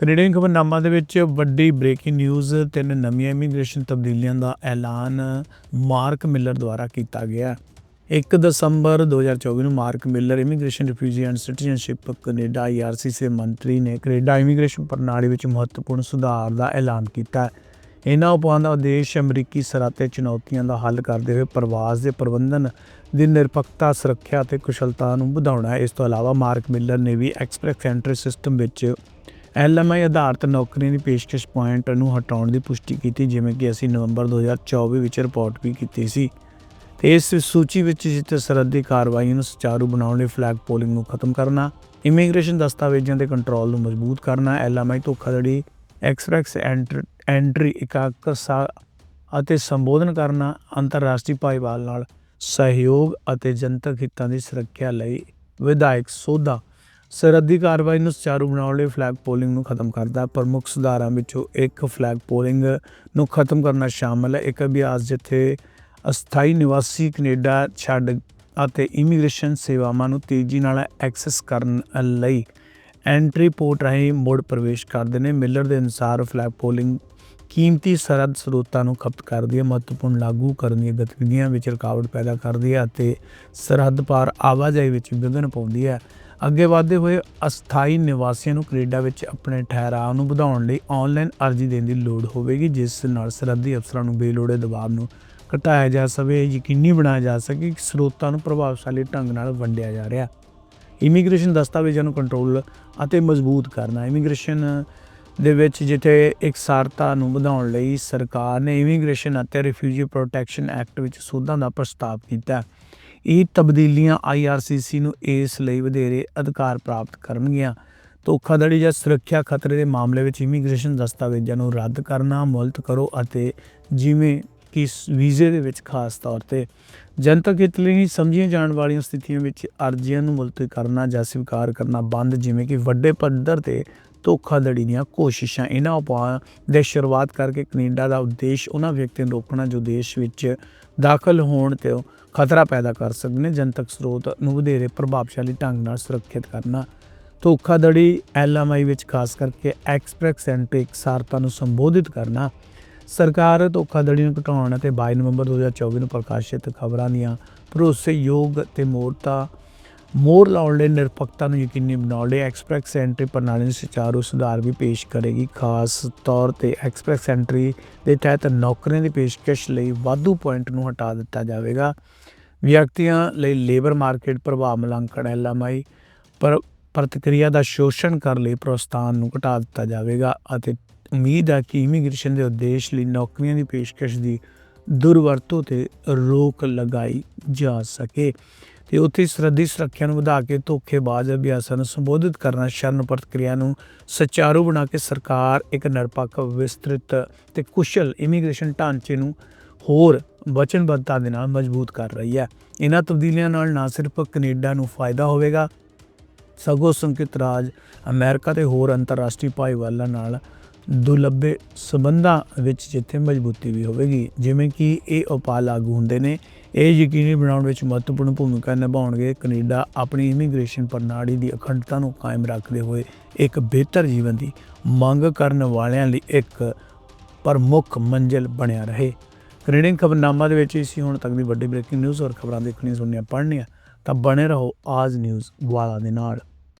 Canadian ਖਬਰਨਾਮਾ ਦੇ ਵਿੱਚ ਵੱਡੀ ਬ੍ਰੇਕਿੰਗ ਨਿਊਜ਼ ਤਿੰਨ ਨਵੀਆਂ ਇਮੀਗ੍ਰੇਸ਼ਨ ਤਬਦੀਲੀਆਂ ਦਾ ਐਲਾਨ ਮਾਰਕ ਮਿਲਰ ਦੁਆਰਾ ਕੀਤਾ ਗਿਆ। 1 ਦਸੰਬਰ 2024 ਨੂੰ Mark Miller immigration refugee and citizenship Canada IRC ਦੇ ਮੰਤਰੀ ਨੇ ਕੈਨੇਡਾ ਇਮੀਗ੍ਰੇਸ਼ਨ ਪ੍ਰਣਾਲੀ ਵਿੱਚ ਮਹੱਤਵਪੂਰਨ ਸੁਧਾਰ ਦਾ ਐਲਾਨ ਕੀਤਾ। ਇਹਨਾਂ ਉਪਾਅ ਦਾ ਉਦੇਸ਼ ਅਮਰੀਕੀ ਸਰਹੱਦ ਤੇ ਚੁਣੌਤੀਆਂ ਦਾ ਹੱਲ ਕਰਦੇ ਹੋਏ ਪ੍ਰਵਾਸ ਦੇ ਪ੍ਰਬੰਧਨ ਦੀ ਨਿਰਪੱਖਤਾ, ਸੁਰੱਖਿਆ ਅਤੇ ਕੁਸ਼ਲਤਾ ਨੂੰ ਵਧਾਉਣਾ ਹੈ। ਇਸ ਤੋਂ ਇਲਾਵਾ ਮਾਰਕ ਮਿਲਰ ਨੇ ਵੀ ਐਕਸਪ੍ਰੈਸ ਐਂਟਰੀ ਸਿਸਟਮ ਵਿੱਚ ਐਲਐਮਆਈ ਆਧਾਰਿਤ ਨੌਕਰੀਆਂ ਦੀ ਪੇਸ਼ਕਸ਼ ਪੁਆਇੰਟ ਨੂੰ ਹਟਾਉਣ ਦੀ ਪੁਸ਼ਟੀ ਕੀਤੀ, ਜਿਵੇਂ ਕਿ ਅਸੀਂ ਨਵੰਬਰ 2024 ਵਿੱਚ ਰਿਪੋਰਟ ਵੀ ਕੀਤੀ ਸੀ। ਤੇ ਇਸ ਸੂਚੀ ਵਿੱਚ ਜਿੱਥੇ ਸਰਹੱਦੀ ਕਾਰਵਾਈਆਂ ਨੂੰ ਸੁਚਾਰੂ ਬਣਾਉਣ ਲਈ ਫਲੈਗ ਪੋਲਿੰਗ ਨੂੰ ਖਤਮ ਕਰਨਾ ਇਮੀਗ੍ਰੇਸ਼ਨ ਦਸਤਾਵੇਜ਼ਾਂ ਦੇ ਕੰਟਰੋਲ ਨੂੰ ਮਜ਼ਬੂਤ ਕਰਨਾ, ਐਲਐਮਆਈ ਧੋਖਾਧੜੀ ਐਕਸਪ੍ਰੈਸ ਐਂਟਰੀ ਇਕਾਕਰਸਾ ਅਤੇ ਸੰਬੋਧਨ ਕਰਨਾ, ਅੰਤਰਰਾਸ਼ਟਰੀ ਭਾਈਵਾਲ ਨਾਲ ਸਹਿਯੋਗ ਅਤੇ ਜਨਤਕ ਹਿੱਤਾਂ ਦੀ ਸੁਰੱਖਿਆ ਲਈ ਵਿਧਾਇਕ ਸੋਧਾ ਸਰਹੱਦੀ ਕਾਰਵਾਈ ਨੂੰ ਸੁਚਾਰੂ ਬਣਾਉਣ ਲਈ ਫਲੈਗ ਪੋਲਿੰਗ ਨੂੰ ਖਤਮ ਕਰਦਾ ਪ੍ਰਮੁੱਖ ਸੁਧਾਰਾਂ ਵਿੱਚੋਂ ਇੱਕ ਫਲੈਗ ਪੋਲਿੰਗ ਨੂੰ ਖਤਮ ਕਰਨਾ ਸ਼ਾਮਲ ਹੈ। ਇੱਕ ਅਭਿਆਸ ਜਿੱਥੇ ਅਸਥਾਈ ਨਿਵਾਸੀ ਕੈਨੇਡਾ ਛੱਡ ਅਤੇ ਇਮੀਗ੍ਰੇਸ਼ਨ ਸੇਵਾਵਾਂ ਨੂੰ ਤੇਜ਼ੀ ਨਾਲ ਐਕਸੈਸ ਕਰਨ ਲਈ ਐਂਟਰੀ ਪੋਰਟ ਰਾਹੀਂ ਮੁੜ ਪ੍ਰਵੇਸ਼ ਕਰਦੇ ਨੇ। ਮਿਲਰ ਦੇ ਅਨੁਸਾਰ ਫਲੈਗ ਪੋਲਿੰਗ ਕੀਮਤੀ ਸਰਹੱਦ ਸਰੋਤਾਂ ਨੂੰ ਖਪਤ ਕਰਦੀ ਹੈ, ਮਹੱਤਵਪੂਰਨ ਲਾਗੂ ਕਰਨ ਦੀਆਂ ਗਤੀਵਿਧੀਆਂ ਵਿੱਚ ਰੁਕਾਵਟ ਪੈਦਾ ਕਰਦੀ ਹੈ ਅਤੇ ਸਰਹੱਦ ਪਾਰ ਆਵਾਜਾਈ ਵਿੱਚ ਵਿਘਨ ਪਾਉਂਦੀ ਹੈ। ਅੱਗੇ ਵਧਦੇ ਹੋਏ ਅਸਥਾਈ ਨਿਵਾਸੀਆਂ ਨੂੰ ਕੈਨੇਡਾ ਵਿੱਚ ਆਪਣੇ ਠਹਿਰਾਅ ਨੂੰ ਵਧਾਉਣ ਲਈ ਆਨਲਾਈਨ ਅਰਜ਼ੀ ਦੇਣ ਦੀ ਲੋੜ ਹੋਵੇਗੀ, ਜਿਸ ਨਾਲ ਸਰਹੱਦੀ ਅਫਸਰਾਂ ਨੂੰ ਬੇਲੋੜੇ ਦਬਾਅ ਨੂੰ ਘਟਾਇਆ ਜਾ ਸਕੇ, ਯਕੀਨੀ ਬਣਾਇਆ ਜਾ ਸਕੇ ਕਿ ਸਰੋਤਾਂ ਨੂੰ ਪ੍ਰਭਾਵਸ਼ਾਲੀ ਢੰਗ ਨਾਲ ਵੰਡਿਆ ਜਾ ਰਿਹਾ। ਇਮੀਗ੍ਰੇਸ਼ਨ ਦਸਤਾਵੇਜ਼ਾਂ ਨੂੰ ਕੰਟਰੋਲ ਅਤੇ ਮਜ਼ਬੂਤ ਕਰਨਾ। ਇਮੀਗ੍ਰੇਸ਼ਨ ਦੇ ਵਿੱਚ ਜਿੱਥੇ ਇਕਸਾਰਤਾ ਨੂੰ ਵਧਾਉਣ ਲਈ ਸਰਕਾਰ ਨੇ ਇਮੀਗ੍ਰੇਸ਼ਨ ਅਤੇ ਰਿਫਿਊਜੀ ਪ੍ਰੋਟੈਕਸ਼ਨ ਐਕਟ ਵਿੱਚ ਸੋਧਾਂ ਦਾ ਪ੍ਰਸਤਾਵ ਕੀਤਾ। ਇਹ ਤਬਦੀਲੀਆਂ ਆਈਆਰਸੀਸੀ ਨੂੰ ਇਸ ਲਈ ਵਧੇਰੇ ਅਧਿਕਾਰ ਪ੍ਰਾਪਤ ਕਰਨਗੀਆਂ। ਧੋਖਾਧੜੀ ਜਾਂ ਸੁਰੱਖਿਆ ਖਤਰੇ ਦੇ ਮਾਮਲੇ ਵਿੱਚ ਇਮੀਗ੍ਰੇਸ਼ਨ ਦਸਤਾਵੇਜ਼ਾਂ ਨੂੰ ਰੱਦ ਕਰਨਾ ਮੁਲਤ ਕਰੋ ਅਤੇ ਜਿਵੇਂ ਕਿ ਵੀਜ਼ੇ ਦੇ ਵਿੱਚ ਖਾਸ ਤੌਰ ਤੇ ਜਨਤਕ ਹਿੱਤ ਲਈ ਸਮਝੀਆਂ ਜਾਣ ਵਾਲੀਆਂ ਸਥਿਤੀਆਂ ਵਿੱਚ ਅਰਜ਼ੀਆਂ ਨੂੰ ਮੁਲਤਵੀ ਕਰਨਾ ਜਾਂ ਸਵੀਕਾਰ ਕਰਨਾ ਬੰਦ, ਜਿਵੇਂ ਕਿ ਵੱਡੇ ਪੱਧਰ ਤੇ ਧੋਖਾਧੜੀ ਦੀਆਂ ਕੋਸ਼ਿਸ਼ਾਂ, ਇਹਨਾਂ ਉਪਾਅ ਦੇ ਸ਼ੁਰੂਆਤ ਕਰਕੇ ਕੈਨੇਡਾ ਦਾ ਉਦੇਸ਼ ਉਹਨਾਂ ਵਿਅਕਤੀਆਂ ਨੂੰ ਰੋਕਣਾ ਜੋ ਦੇਸ਼ ਵਿੱਚ ਦਾਖਲ ਹੋਣ ਤੇ ਖਤਰਾ ਪੈਦਾ ਕਰ ਸਕਦੇ ਨੇ, ਜਨਤਕ ਸਰੋਤ ਨੂੰ ਵਧੇਰੇ ਪ੍ਰਭਾਵਸ਼ਾਲੀ ਢੰਗ ਨਾਲ ਸੁਰੱਖਿਅਤ ਕਰਨਾ। ਧੋਖਾਧੜੀ ਐਲਐਮਆਈ ਵਿੱਚ ਖਾਸ ਕਰਕੇ ਐਕਸਪ੍ਰੈਸ ਐਂਟਰੀ ਸਾਰਤਾ ਨੂੰ ਸੰਬੋਧਿਤ ਕਰਨਾ। ਸਰਕਾਰ ਧੋਖਾਧੜੀ ਨੂੰ ਘਟਾਉਣ ਅਤੇ 22 ਨਵੰਬਰ 2024 ਨੂੰ ਪ੍ਰਕਾਸ਼ਿਤ ਖਬਰਾਂ ਦੀਆਂ ਭਰੋਸੇਯੋਗ ਤੇ ਮੋਰਤਾ ਮੋਰ ਲਾਉਣ ਲਈ ਨਿਰਪੱਖਤਾ ਨੂੰ ਯਕੀਨੀ ਬਣਾਉਣ ਲਈ ਐਕਸਪ੍ਰੈਸ ਐਂਟਰੀ ਪ੍ਰਣਾਲੀ ਨੂੰ ਸੁਚਾਰੂ ਸੁਧਾਰ ਵੀ ਪੇਸ਼ ਕਰੇਗੀ, ਖਾਸ ਤੌਰ ਤੇ ਐਕਸਪ੍ਰੈਸ ਐਂਟਰੀ ਦੇ ਤਹਿਤ ਨੌਕਰੀਆਂ ਦੀ ਪੇਸ਼ਕਸ਼ ਲਈ ਵਾਧੂ ਪੁਆਇੰਟ ਨੂੰ ਹਟਾ ਦਿੱਤਾ ਜਾਵੇਗਾ। ਵਿਅਕਤੀਆਂ ਲਈ ਲੇਬਰ ਮਾਰਕੀਟ ਪ੍ਰਭਾਵ ਮੁਲਾਂਕਣ ਐਲਐਮਆਈ ਪਰ ਪ੍ਰਤੀਕਿਰਿਆ ਦਾ ਸ਼ੋਸ਼ਣ ਕਰਨ ਲਈ ਪ੍ਰੋਸਤਾਨ ਨੂੰ ਘਟਾ ਦਿੱਤਾ ਜਾਵੇਗਾ ਅਤੇ ਉਮੀਦ ਹੈ ਕਿ ਇਮੀਗ੍ਰੇਸ਼ਨ ਦੇ ਉਦੇਸ਼ ਲਈ ਨੌਕਰੀਆਂ ਦੀ ਪੇਸ਼ਕਸ਼ ਦੀ ਦੁਰਵਰਤੋਂ ਤੇ ਰੋਕ ਲਗਾਈ ਜਾ ਸਕੇ। ਤੇ ਉੱਥੇ ਸਰਹੱਦੀ ਸੁਰੱਖਿਆ ਨੂੰ ਵਧਾ ਕੇ ਧੋਖੇਬਾਜ਼ ਅਭਿਆਸਾਂ ਨੂੰ ਸੰਬੋਧਿਤ ਕਰਨਾ ਸ਼ਰਨ ਪ੍ਰਤੀਕਿਰਿਆ ਨੂੰ ਸੁਚਾਰੂ ਬਣਾ ਕੇ ਸਰਕਾਰ ਇੱਕ ਨਿਰਪੱਖ, ਵਿਸਤ੍ਰਿਤ ਤੇ ਕੁਸ਼ਲ ਇਮੀਗ੍ਰੇਸ਼ਨ ਢਾਂਚੇ ਨੂੰ ਹੋਰ ਵਚਨਬੱਧਤਾ ਦੇ ਨਾਲ ਮਜ਼ਬੂਤ ਕਰ ਰਹੀ ਹੈ। ਇਹਨਾਂ ਤਬਦੀਲੀਆਂ ਨਾਲ ਨਾ ਸਿਰਫ ਕੈਨੇਡਾ ਨੂੰ ਫਾਇਦਾ ਹੋਵੇਗਾ, ਸਗੋਂ ਸੰਕਿਤ ਰਾਜ ਅਮਰੀਕਾ ਤੇ ਹੋਰ ਅੰਤਰਰਾਸ਼ਟਰੀ ਭਾਈਵਾਲਾਂ ਨਾਲ ਦੁਲੱਭੇ ਸਬੰਧਾਂ ਵਿੱਚ ਜਿੱਥੇ ਮਜ਼ਬੂਤੀ ਵੀ ਹੋਵੇਗੀ, ਜਿਵੇਂ ਕਿ ਇਹ ਉਪਾਅ ਲਾਗੂ ਹੁੰਦੇ ਨੇ। ਇਹ ਯਕੀਨੀ ਬਣਾਉਣ ਵਿੱਚ ਮਹੱਤਵਪੂਰਨ ਭੂਮਿਕਾ ਨਿਭਾਉਣਗੇ। ਕੈਨੇਡਾ ਆਪਣੀ ਇਮੀਗ੍ਰੇਸ਼ਨ ਪ੍ਰਣਾਲੀ ਦੀ ਅਖੰਡਤਾ ਨੂੰ ਕਾਇਮ ਰੱਖਦੇ ਹੋਏ ਇੱਕ ਬਿਹਤਰ ਜੀਵਨ ਦੀ ਮੰਗ ਕਰਨ ਵਾਲਿਆਂ ਲਈ ਇੱਕ ਪ੍ਰਮੁੱਖ ਮੰਜ਼ਿਲ ਬਣਿਆ ਰਹੇ। ਕੈਨੇਡੀਅਨ ਖਬਰਨਾਮਾ ਦੇ ਵਿੱਚ ਇਸੀ ਹੁਣ ਤੱਕ ਦੀ ਵੱਡੀ ਬ੍ਰੇਕਿੰਗ ਨਿਊਜ਼ ਔਰ ਖਬਰਾਂ ਦੇਖਣੀਆਂ ਸੁਣਨੀਆਂ ਪੜ੍ਹਨੀਆਂ ਤਾਂ ਬਣੇ ਰਹੋ ਆਜ ਨਿਊਜ਼ ਵਾਲਾ ਦੇ ਨਾਲ।